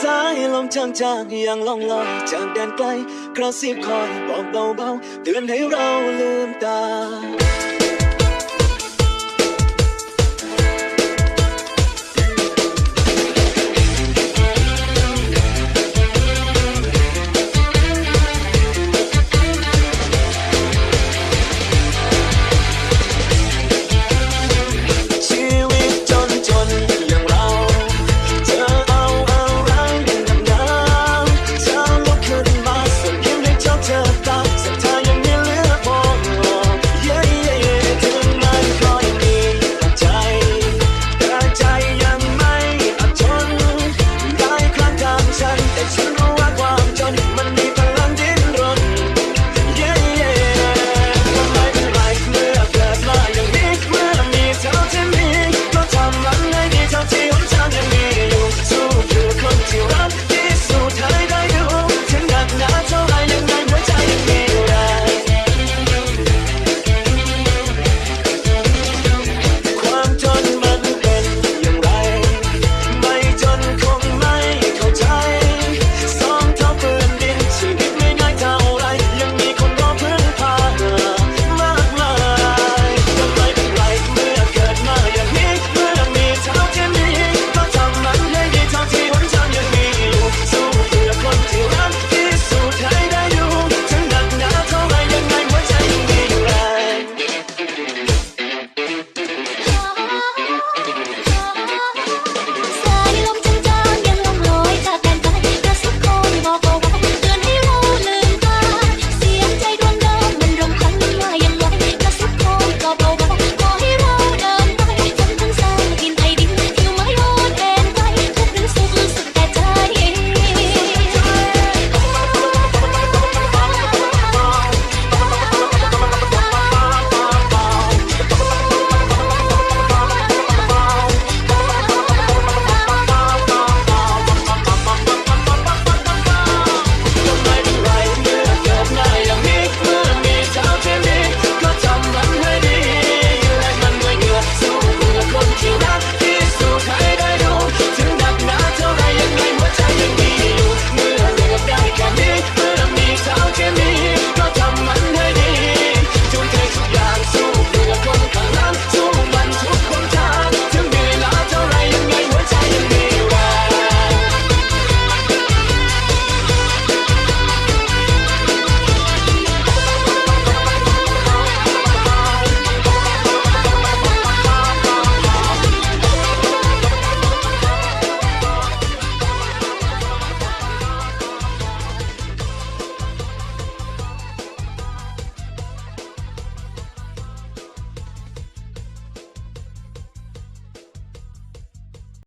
สายลมจางจางๆยังล่องลอยจากแดนไกล กระซิบคอยบอกเบาๆเตือนให้เราลืมตา